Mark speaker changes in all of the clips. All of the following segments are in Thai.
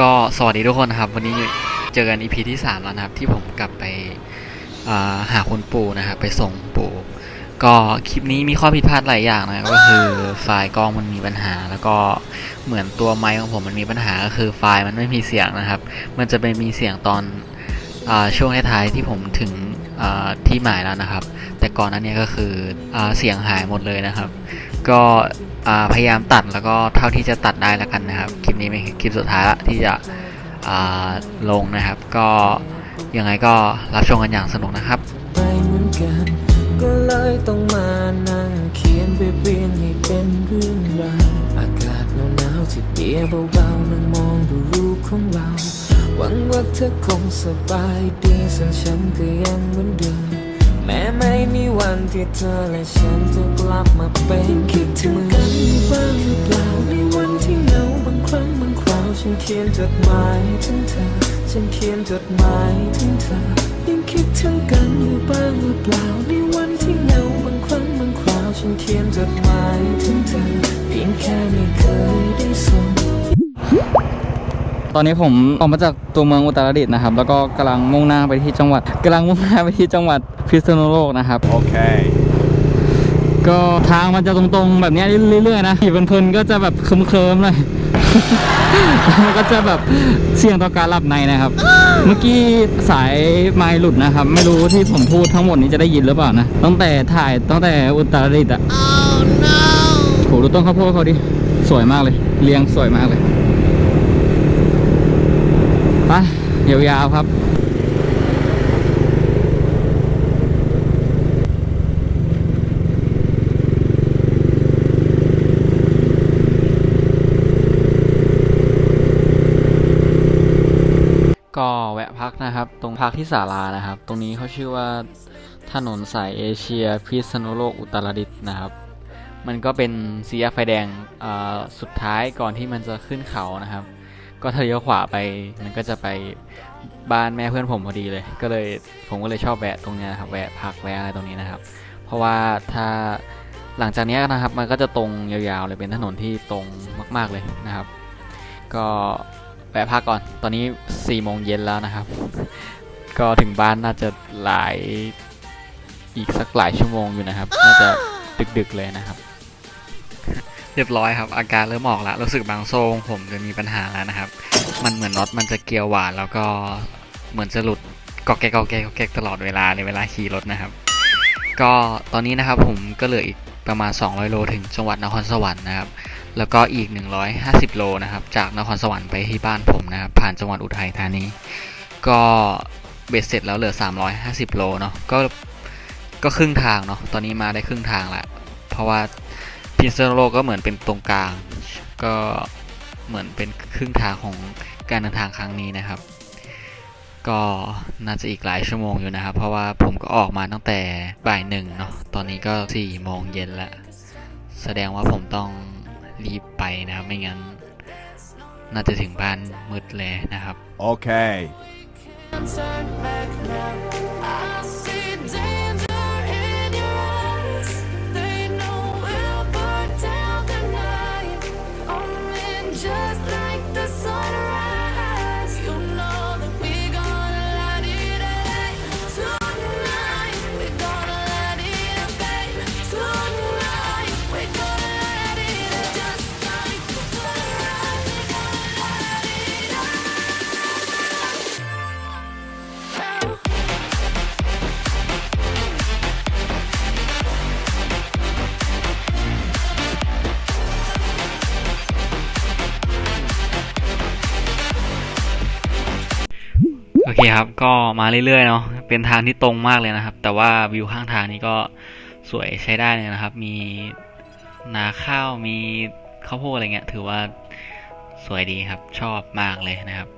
Speaker 1: ก็สวัสดีทุกคนนะครับ วันนี้เจอกัน EP ที่3แล้วนะครับ ที่ผมกลับไปหาคุณปู่นะครับไปส่งปู่ก็คลิปนี้มีข้อผิดพลาดหลายอย่างนะก็คือไฟล์กล้องมันมีปัญหา แล้วก็เหมือนตัวไมค์ของผมมันมีปัญหาก็คือไฟล์มันไม่มีเสียงนะครับ มันจะเป็นมีเสียงตอนอช่วงท้ายๆที่ผมถึงที่หมายแล้วนะครับ แต่ก่อนนั้นเนี่ยก็คืออเสียงหายหมดเลยนะครับ ก็พยายามตัดแล้วก็เท่าที่จะตัดได้แล้วกันนะครับ คลิปนี้เป็นคลิปสุดท้ายละที่จะลงนะครับ ก็ยังไงก็รับชมกันอย่างสนุกนะครับ
Speaker 2: ไม่เหมือนกันก็เลยต้องมานั่งเขียนไปเปลี่ยนให้เป็นเรื่องราวอากาศหนาวๆที่เปียเบาๆนั่งมองดูรูปของเรา หวังว่าเธอคงสบายดีส่วนฉันก็ยังเหมือนเดิม แม้ไม่มีวันที่เธอและฉันจะกลับมาเป็นคิดถึงกันบ้างหรือเปล่าในวันที่เหงาบางครั้งบางคราวฉันเขียนจดหมายถึงเธอ ฉันเขียนจดหมายถึงเธอ ยังคิดถึงกันอยู่บ้างหรือเปล่าในวันที่เหงาบางครั้งบางคราวฉันเขียนจดหมายถึงเธอเพียงแค่ไม่เคยได้ส่ง
Speaker 3: ตอนนี้ผมออกมาจากตัวเมืองอุตรดิตถ์นะครับ แล้วก็กำลังมุ่งหน้าไปที่จังหวัดกำลังมุ่งหน้าไปที่จังหวัดพิษณุโลกนะครับ
Speaker 4: Okay.
Speaker 3: ก็ทางมันจะตรงๆ แบบเนี้ยเรื่อยๆนะขี่เพลินๆก็จะแบบเคลิ้มๆหน่อยมันก็จะแบบเสี่ยงต่อการหลับในนะครับ เมื่อกี้สายไมล์หลุดนะครับ ไม่รู้ที่ผมพูดทั้งหมดนี้จะได้ยินหรือเปล่านะตั้งแต่ถ่ายตั้งแต่อุตรดิตถ์อะโหดูต้นข้าวโพดเขาดิสวยมากเลยเรียงสวยมากเลยไป ยาวๆครับก็แวะพักนะครับ ตรงพักที่ศาลานะครับ ตรงนี้เขาชื่อว่าถนนสายเอเชียพิษณุโลกอุตรดิตถ์นะครับ มันก็เป็นสีแยกไฟแดงอ่าสุดท้ายก่อนที่มันจะขึ้นเขานะครับ ก็ถ้าเลี้ยวขวาไปมันก็จะไปบ้านแม่เพื่อนผมพอดีเลย ก็เลยผมก็เลยชอบแวะตรงเนี้ยนะครับแวะพักแวะอะไรตรงนี้นะครับ เพราะว่าถ้าหลังจากเนี้ยนะครับมันก็จะตรงยาวๆเลยเป็นถนนที่ตรงมากๆเลยนะครับ ก็แวะพักก่อน ตอนนี้4ี่โมงเย็นแล้วนะครับ ก็ถึงบ้านน่าจะหลายอีกสักหลายชั่วโมงอยู่นะครับ น่าจะดึกๆเลยนะครับ เรียบร้อยครับ อาการเริ่มออกแล้วรู้สึกบางโซ่ของผมจะมีปัญหาแล้วนะครับ มันเหมือนน็อตมันจะเกียวหวานแล้วก็เหมือนจะหลุดกอกแกกกอกแกกกอกแกกตลอดเวลาในเวลาขี่รถนะครับ ก็ตอนนี้นะครับผมก็เหลืออีกประมาณ 200 โลถึงจังหวัดนครสวรรค์นะครับ แล้วก็อีก 150 โลนะครับ จากนครสวรรค์ไปที่บ้านผมนะครับ ผ่านจังหวัดอุทัยธานี ก็เบ็ดเสร็จแล้วเหลือ 350 โลเนาะ ก็ ก็ครึ่งทางเนาะ ตอนนี้มาได้ครึ่งทางละ เพราะว่า พิซซ่าโลกก็เหมือนเป็นตรงกลาง ก็เหมือนเป็นครึ่งทางของการเดินทางครั้งนี้นะครับ ก็น่าจะอีกหลายชั่วโมงอยู่นะครับ เพราะว่าผมก็ออกมาตั้งแต่บ่ายหนึ่งเนาะตอนนี้ก็สี่โมงเย็นแล้วแสดงว่าผมต้องรีบไปนะครับ ไม่งั้น น่าจะถึงบ้านมืดเลยนะครับ
Speaker 4: Okay.
Speaker 2: Turn back now.
Speaker 1: ครับก็มาเรื่อยๆเนาะเป็นทางที่ตรงมากเลยนะครับ แต่ว่าวิวข้างทางนี้ก็สวยใช้ได้เลยนะครับ มีนาข้าวมีข้าวโพดอะไรเงี้ยถือว่าสวยดีครับชอบมากเลยนะครับ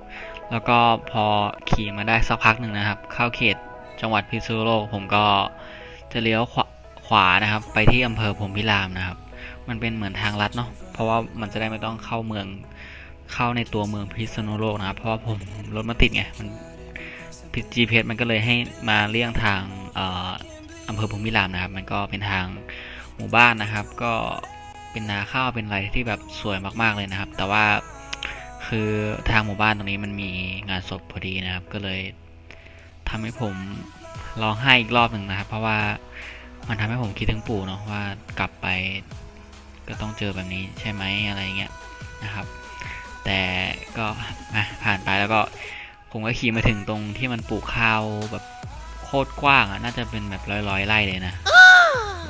Speaker 1: แล้วก็พอขี่มาได้สักพักหนึ่งนะครับ เข้าเขตจังหวัดพิษณุโลกผมก็จะเลี้ยวขวาขวานะครับ ไปที่อำเภอพรมพิรามนะครับ มันเป็นเหมือนทางลัดเนาะเพราะว่ามันจะได้ไม่ต้องเข้าเมืองเข้าในตัวเมืองพิษณุโลกนะครับ เพราะว่าผมรถมันติดไงมัน ผิด GPS มันก็เลยให้มาเลี่ยงทางอำเภอพรหมพิรามนะครับ มันก็เป็นทางหมู่บ้านนะครับ ก็
Speaker 3: เป็นนาข้าวเป็นอะไรที่แบบสวยมากๆเลยนะครับ แต่ว่าคือทางหมู่บ้านตรงนี้มันมีงานศพพอดีนะครับ ก็เลยทำให้ผมร้องไห้อีกรอบหนึ่งนะครับ เพราะว่ามันทำให้ผมคิดถึงปู่เนาะว่ากลับไปก็ต้องเจอแบบนี้ใช่ไหมอะไรเงี้ยนะครับ แต่ก็ผ่านไปแล้วก็ ผมก็ขี่มาถึงตรงที่มันปลูกข้าวแบบโคตรกว้างอะ น่าจะเป็นแบบร้อยๆไร่เลยนะ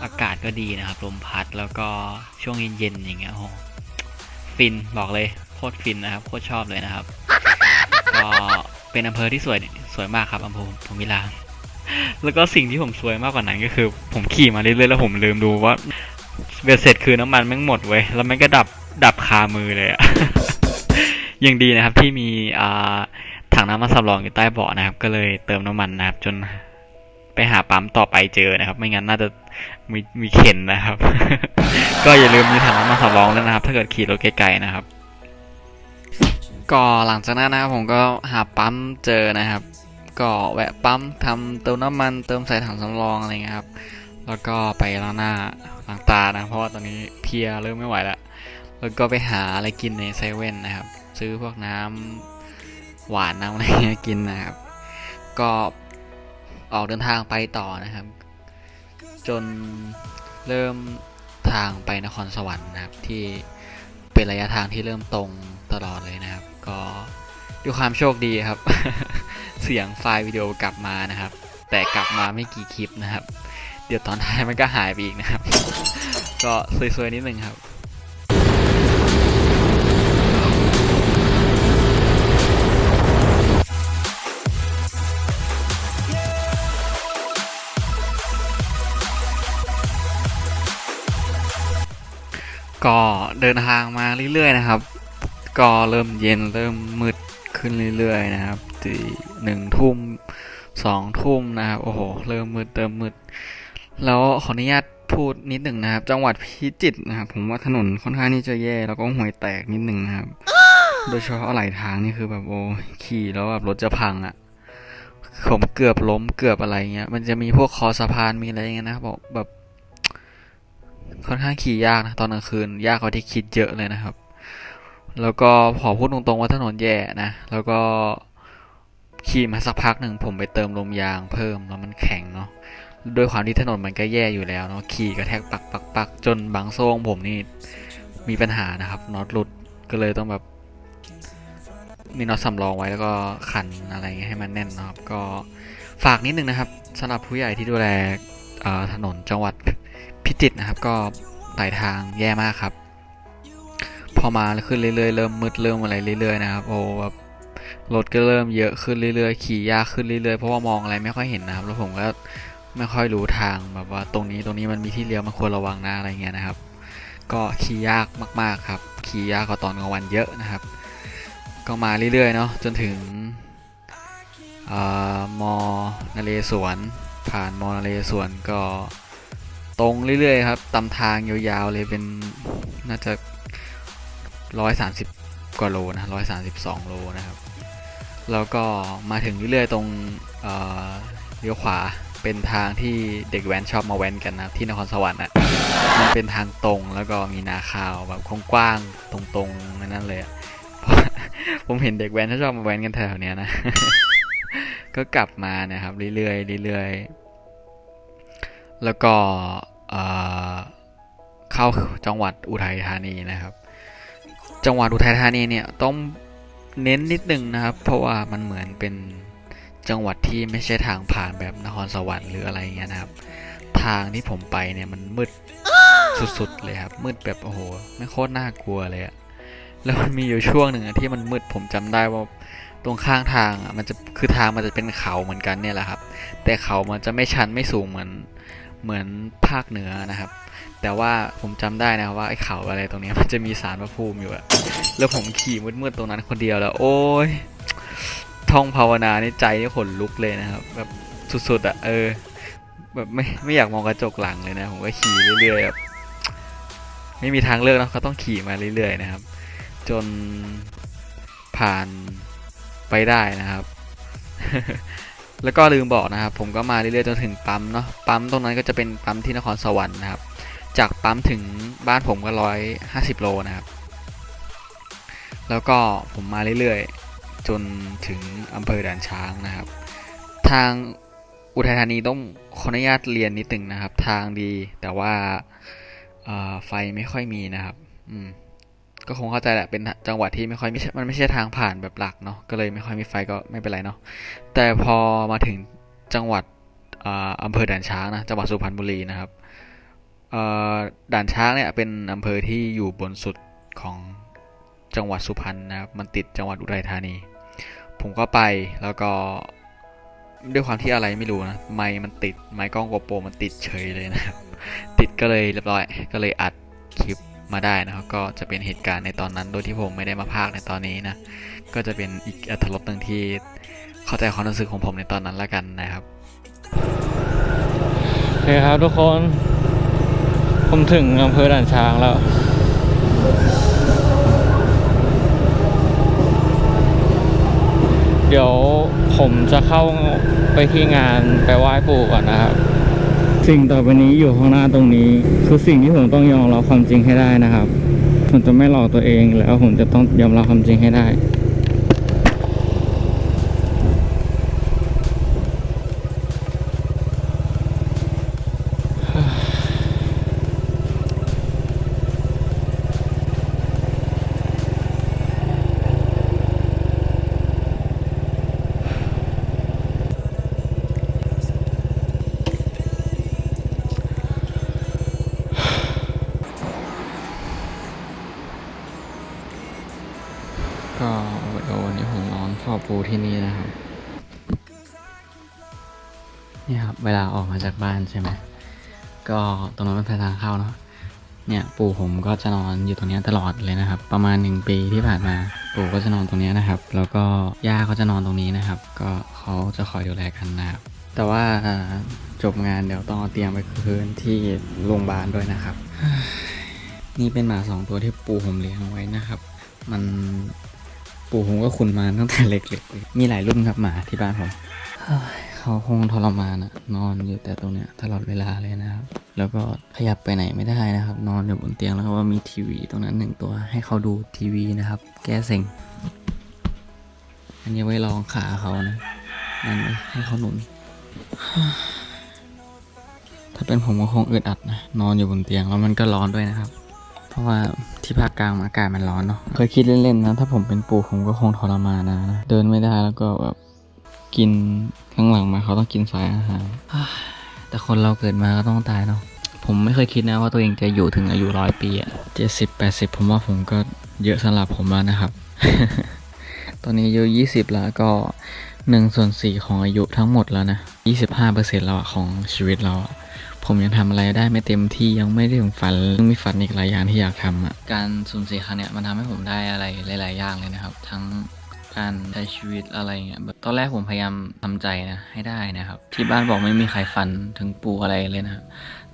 Speaker 3: อากาศก็ดีนะครับ ลมพัดแล้วก็ช่วงเย็นๆอย่างเงี้ยโอ้โหฟินบอกเลยโคตรฟินนะครับโคตรชอบเลยนะครับ ก็เป็นอำเภอที่สวยสวยมากครับอำเภอพรหมิลามแล้วก็สิ่งที่ผมสวยมากกว่านั้นก็คือ ผมขี่มาเรื่อยๆแล้วผมลืมดูว่าเบ็ดเสร็จคือน้ำมันแม่งหมดเว้ยแล้วมันก็ดับดับคามือเลยอะยังดีนะครับที่มีอ่า ถังน้ำมันสำรองอยู่ใต้เบาะนะครับ ก็เลยเติมน้ำมันนะครับ จนไปหาปั๊มต่อไปเจอนะครับ ไม่งั้นน่าจะมีมีเข็นนะครับ ก็อย่าลืมมีถังน้ำมันสำรองด้วยนะครับ ถ้าเกิดขี่รถไกลๆนะครับ ก็หลังจากนั้นนะครับผมก็หาปั๊มเจอนะครับ ก็แวะปั๊มทำเติมน้ำมันเติมใส่ถังสำรองอะไรเงี้ยครับ แล้วก็ไปล้างหน้าล้างตานะเพราะว่าตอนนี้เพียเริ่มไม่ไหวแล้วแล้วก็ไปหาอะไรกินในเซเว่นนะครับ ซื้อพวกน้ำ หวานน้ำอะไรเงี้ยกินนะครับ ก็ออกเดินทางไปต่อนะครับ จนเริ่มทางไปนครสวรรค์นะครับ ที่เป็นระยะทางที่เริ่มตรงตลอดเลยนะครับ ก็ด้วยความโชคดีครับ เสียงไฟล์วิดีโอกลับมานะครับ แต่กลับมาไม่กี่คลิปนะครับ เดี๋ยวตอนท้ายมันก็หายไปอีกนะครับ ก็ซวยๆนิดนึงครับ ก็เดินทางมาเรื่อยๆนะครับ ก็เริ่มเย็นเริ่มมืดขึ้นเรื่อยๆนะครับตีหนึ่งทุ่มสองทุ่มนะครับโอ้โหเริ่มมืดเริ่มมืดแล้วขออนุญาตพูดนิดหนึ่งนะครับ จังหวัดพิจิตรนะครับ ผมว่าถนนค่อนข้างที่จะแย่แล้วก็ห่วยแตกนิดหนึ่งนะครับ โดยเฉพาะไหลทางนี่คือแบบโอ้ขี่แล้วแบบรถจะพังอะ่ะผมเกือบล้มเกือบอะไรเงี้ย มันจะมีพวกคอสะพานมีอะไรเงี้ยนะครับบอกแบบ ค่อนข้างขี่ยากนะตอนกลางคืน ยากกว่าที่คิดเยอะเลยนะครับ แล้วก็ขอพูดตรงๆว่าถนนแย่นะ แล้วก็ขี่มาสักพักหนึ่งผมไปเติมลมยางเพิ่มแล้วมันแข็งเนาะด้วยความที่ถนนมันก็แย่อยู่แล้วเนาะขี่กระแทกปักปักปักจนบางโซ่งผมนี่มีปัญหานะครับน็อตหลุดก็เลยต้องแบบมีน็อตสำรองไว้แล้วก็ขันอะไรเงี้ยให้มันแน่นนะครับ ก็ฝากนิดนึงนะครับสำหรับผู้ใหญ่ที่ดูแลถนนจังหวัด พิจิตนะครับก็ปลายทางแย่มากครับ พอมาขึ้นเรื่อยๆเริ่มมืดเริ่มอะไรเรื่อยๆนะครับโอ้แบบรถก็เริ่มเยอะขึ้นเรื่อยๆ ขี่ยากขึ้นเรื่อยๆ เพราะว่ามองอะไรไม่ค่อยเห็นนะครับ แล้วผมก็ไม่ค่อยรู้ทางแบบว่าตรงนี้ตรงนี้มันมีที่เลี้ยวมันควรระวังนะอะไรเงี้ยนะครับ ก็ขี่ยากมากๆครับ ขี่ยากกว่าตอนกลางวันเยอะนะครับ ก็มาเรื่อยๆเนาะจนถึงอมอนเรศวรผ่านมอนเรศวรก็ ตรงเรื่อยๆครับตามทางยาวๆเลยเป็นน่าจะร้อยสามสิบกว่าโลนะร้อยสามสิบสองโลนะครับ แล้วก็มาถึงเรื่อยๆตรงเลี้ยวขวาเป็นทางที่เด็กแว้นชอบมาแว้นกันนะที่นครสวรรค์อะมันเป็นทางตรงแล้วก็มีนาคาวแบบกว้างๆตรงๆนั่นเลยผมเห็นเด็กแว้นเขาชอบมาแว้นกันแถวเนี้ยนะ ก็กลับมานะครับเรื่อยๆเรื่อยๆ แล้วก็เข้าจังหวัดอุทัยธานีนะครับ จังหวัดอุทัยธานีเนี่ยต้องเน้นนิดนึงนะครับ เพราะว่ามันเหมือนเป็นจังหวัดที่ไม่ใช่ทางผ่านแบบนครสวรรค์หรืออะไรเงี้ยนะครับ ทางที่ผมไปเนี่ยมันมืดสุดๆเลยครับ มืดแบบโอ้โห ไม่โคตรน่ากลัวเลยอะแล้วมันมีอยู่ช่วงหนึ่งที่มันมืดผมจำได้ว่าตรงข้างทางอะมันจะคือทางมันจะเป็นเขาเหมือนกันเนี่ยแหละครับ แต่เขามันจะไม่ชันไม่สูงเหมือน เหมือนภาคเหนือนะครับ แต่ว่าผมจำได้นะครับว่าไอ้เขาอะไรตรงนี้มันจะมีสารพระภูมิอยู่อะแล้วผมขี่มืดๆตรงนั้นคนเดียวแล้ว โอ้ยท่องภาวนาในใจนี่ขนลุกเลยนะครับ แบบสุดๆอะเออ แบบไม่ไม่อยากมองกระจกหลังเลยนะ ผมก็ขี่เรื่อยๆแบบไม่มีทางเลือกนะเขาต้องขี่มาเรื่อยๆนะครับ จนผ่านไปได้นะครับ แล้วก็ลืมบอกนะครับ ผมก็มาเรื่อยๆจนถึงปั๊มเนาะปั๊มตรงนั้นก็จะเป็นปั๊มที่นครสวรรค์นะครับ
Speaker 5: จากปั๊มถึงบ้านผมก็ร้อยห้าสิบโลนะครับ แล้วก็ผมมาเรื่อยๆ จนถึงอำเภอด่านช้างนะครับ ทางอุทัยธานีต้องขออนุญาตเรียนนิดหนึ่งนะครับ ทางดีแต่ว่าไฟไม่ค่อยมีนะครับ อืม ก็คงเข้าใจแหละเป็นจังหวัดที่ไม่ค่อยม,มันไม่ใช่ทางผ่านแบบหลักเนาะก็เลยไม่ค่อยมีไฟก็ไม่เป็นไรเนาะแต่พอมาถึงจังหวัดอ่าอำเภอด่านช้างนะจังหวัดสุพรรณบุรีนะครับด่านช้างเนี่ยเป็นอำเภอที่อยู่บนสุดของจังหวัดสุพรรณนะครับมันติดจังหวัดอุทัยธานี ผมก็ไปแล้วก็ด้วยความที่อะไรไม่รู้นะไมค์มันติดไมค์กล้องโกโปรมันติดเฉยเลยนะครับ ติดก็เลยเรียบร้อยก็เลยอัดคลิป มาได้นะครับ ก็จะเป็นเหตุการณ์ในตอนนั้นโดยที่ผมไม่ได้มาพากย์ในตอนนี้นะ ก็จะเป็นอีกอัตลดหนึ่งที่เข้าใจความรู้สึกของผมในตอนนั้นละกันนะครับ
Speaker 3: โอเคครับทุกคน ผมถึงอำเภอด่านช้างแล้วเดี๋ยวผมจะเข้าไปที่งานไปไหว้ปู่ก่อนนะครับ สิ่งต่อไปนี้อยู่ข้างหน้าตรงนี้ คือสิ่งที่ผมต้องยอมรับความจริงให้ได้นะครับ ผมจะไม่หลอกตัวเองแล้วผมจะต้องยอมรับความจริงให้ได้ ก็เดี๋ยววันนี้ผมนอนเฝ้าปู ที่นี่นะครับเนี่ยครับเวลาออกมาจากบ้านใช่ไหมก็ตรงนั้นเป็นทางเข้าเนาะเนี่ยปู่ผมก็จะนอนอยู่ตรงนี้ตลอดเลยนะครับ ประมาณหนึ่งปีที่ผ่านมา ปู่ก็จะนอนตรงนี้นะครับ แล้วก็ย่าก็จะนอนตรงนี้นะครับ ก็เขาจะคอยดูแลกันนะครับแต่ว่าจบงานเดี๋ยวต้องเอาเตรียมไปคืนที่โรงพยาบาลด้วยนะครับ นี่เป็นหมาสองตัวที่ปู่ผมเลี้ยงไว้นะครับ มัน ปู่ผมก็ขุนมาตั้งแต่เล็กๆเลยมีหลายรุ่นครับหมาที่บ้านผมเขาคงทรมานอะนอนอยู่แต่ตรงเนี้ยตลอดเวลาเลยนะครับ แล้วก็ขยับไปไหนไม่ได้นะครับ นอนอยู่บนเตียงแล้วก็มีทีวีตรงนั้นหนึ่งตัวให้เขาดูทีวีนะครับ แก้เซ็งอันนี้ไว้รองขาเขานะนั่นไว้ให้เขาหนุน ถ้าเป็นผมก็คงอึดอัดนะนอนอยู่บนเตียงแล้วมันก็ร้อนด้วยนะครับ เพราะว่าที่ภาคกลางอากาศมันร้อนเนาะเคยคิดเล่นๆนะ ถ้าผมเป็นปู่ผมก็คงทรมานนะนะ เดินไม่ได้แล้วก็แบบกินข้างหลังมาเขาต้องกินสายอาหารแต่คนเราเกิดมาก็ต้องตายเนาะผมไม่เคยคิดนะว่าตัวเองจะอยู่ถึงอายุร้อยปีอะเจ็ดสิบแปดสิบผมว่าผมก็เยอะสำหรับผมแล้วนะครับ ตอนนี้อายุยี่สิบแล้วก็หนึ่งส่วนสี่ของอายุทั้งหมดแล้วนะยี่สิบห้าเปอร์เซ็นต์แล้วอะของชีวิตเราอะ ผมยังทำอะไรได้ไม่เต็มที่ยังไม่ได้ถึงฝันยังมีฝันอีกหลายอย่างที่อยากทำอะการสูญเสียครั้งเนี้ยมันทำให้ผมได้อะไรหลาย ๆ อย่างเลยนะครับ ทั้งการใช้ชีวิตอะไรเงี้ยตอนแรกผมพยายามทำใจนะให้ได้นะครับ ที่บ้านบอกไม่มีใครฝันถึงปู่อะไรเลยนะครับ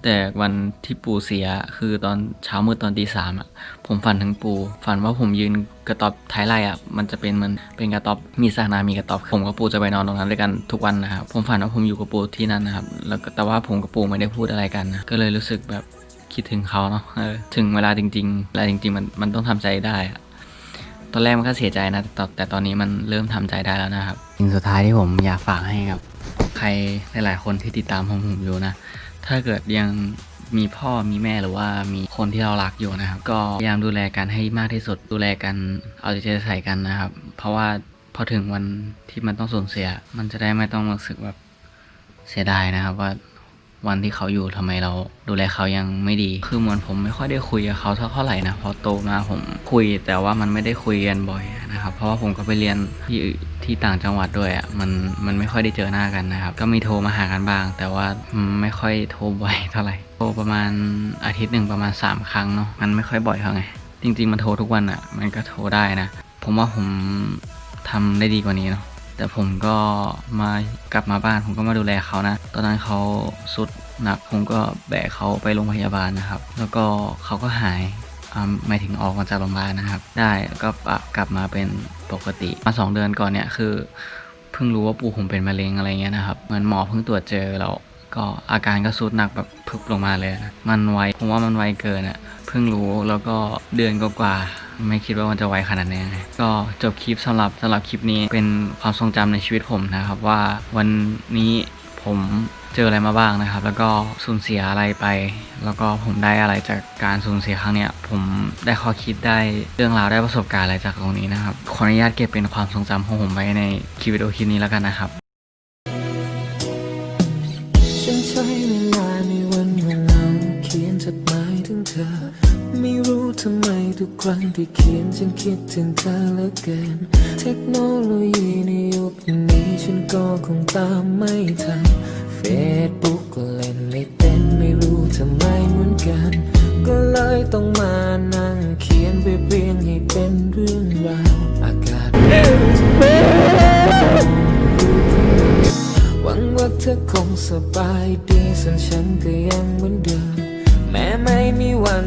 Speaker 3: แต่วันที่ปู่เสียคือตอนเช้ามืดตอนตีสามอะผมฝันถึงปู่ฝันว่าผมยืนกระต๊อบท้ายไร่อะมันจะเป็นเหมันเป็นกระต๊อบมีสระน้ำมีกระต๊อบผมกับปู่จะไปนอนตรงนั้นด้วยกันทุกวันนะครับผมฝันว่าผมอยู่กับปู่ที่นั่นนะครับแล้วแต่ว่าผมกับปู่ไม่ได้พูดอะไรกันนะก็เลยรู้สึกแบบคิดถึงเขาเนาะถึงเวลาจริงๆเวลาจริง ๆ มันมันต้องทำใจได้อะตอนแรกมันก็เสียใจนะแต่แต่ตอนนี้มันเริ่มทำใจได้แล้วนะครับสิ่งสุดท้ายที่ผมอยากฝากให้กับ ใครหลายๆคนที่ติดตามผมผมอยู่นะ ถ้าเกิดยังมีพ่อมีแม่หรือว่ามีคนที่เรารักอยู่นะครับ ก็พยายามดูแลกันให้มากที่สุดดูแลกันเอาใจใส่กันนะครับ เพราะว่าพอถึงวันที่มันต้องสูญเสีย มันจะได้ไม่ต้องรู้สึกแบบเสียดายนะครับว่า วันที่เขาอยู่ทำไมเราดูแลเขายังไม่ดี คือเหมือนผมไม่ค่อยได้คุยกับเขาเท่าไหร่นะพอโตมาผมคุยแต่ว่ามันไม่ได้คุยกันบ่อยนะครับ เพราะว่าผมก็ไปเรียนที่ที่ต่างจังหวัดด้วยอะมันมันไม่ค่อยได้เจอหน้ากันนะครับ ก็มีโทรมาหากันบ้าง แต่ว่าไม่ค่อยโทรบ่อยเท่าไหร่โทรประมาณอาทิตย์หนึ่งประมาณ 3 ครั้งเนาะมันไม่ค่อยบ่อยเท่าไงจริง ๆ มันโทรทุกวันอะ่ะ มันก็โทรได้นะ ผมว่าผมทำได้ดีกว่านี้เนาะ แต่ผมก็มากลับมาบ้านผมก็มาดูแลเขานะ ตอนนั้นเขาสุดหนักผมก็แบกเขาไปโรงพยาบาลนะครับ แล้วก็เขาก็หายอ่าหมายถึงออกมาจากโรงพยาบาลนะครับ ได้ก็กลับมาเป็นปกติมาสองเดือนก่อนเนี่ยคือเพิ่งรู้ว่าปู่ผมเป็นมะเร็งอะไรเงี้ยนะครับเหมือนหมอเพิ่งตรวจเจอแล้วก็อาการก็สุดหนักแบบพึบลงมาเลยนะมันไวผมว่ามันไวเกินอะเพิ่งรู้แล้วก็เดือนกว่า ไม่คิดว่ามันจะไวขนาดนี้ก็จบคลิปสำหรับสำหรับคลิปนี้เป็นความทรงจำในชีวิตผมนะครับ ว่าวันนี้ผมเจออะไรมาบ้างนะครับ แล้วก็สูญเสียอะไรไป แล้วก็ผมได้อะไรจากการสูญเสียครั้งเนี้ย ผมได้ข้อคิดได้เรื่องราวได้ประสบการณ์อะไรจากตรงนี้นะครับ ขออนุญาตเก็บเป็นความทรงจำของผมไว้ในคลิปวิดีโอคลิปนี้แล้วกันนะครับ
Speaker 2: ทำไมทุกครั้งที่เขียนฉันคิดถึงเธอเหลือเกิน เทคโนโลยีในยุคนี้ฉันก็คงตามไม่ทันเฟซบุ๊กก็เล่นไม่เป็นไม่รู้ทำไมเหมือนกัน ก็เลยต้องมานั่งเขียนไปเรียงให้เป็นเรื่องราวอากาศหวังว่าเธอคงสบายดีส่วนฉันก็ยังเหมือนเดิมแม้ไม่มีวัน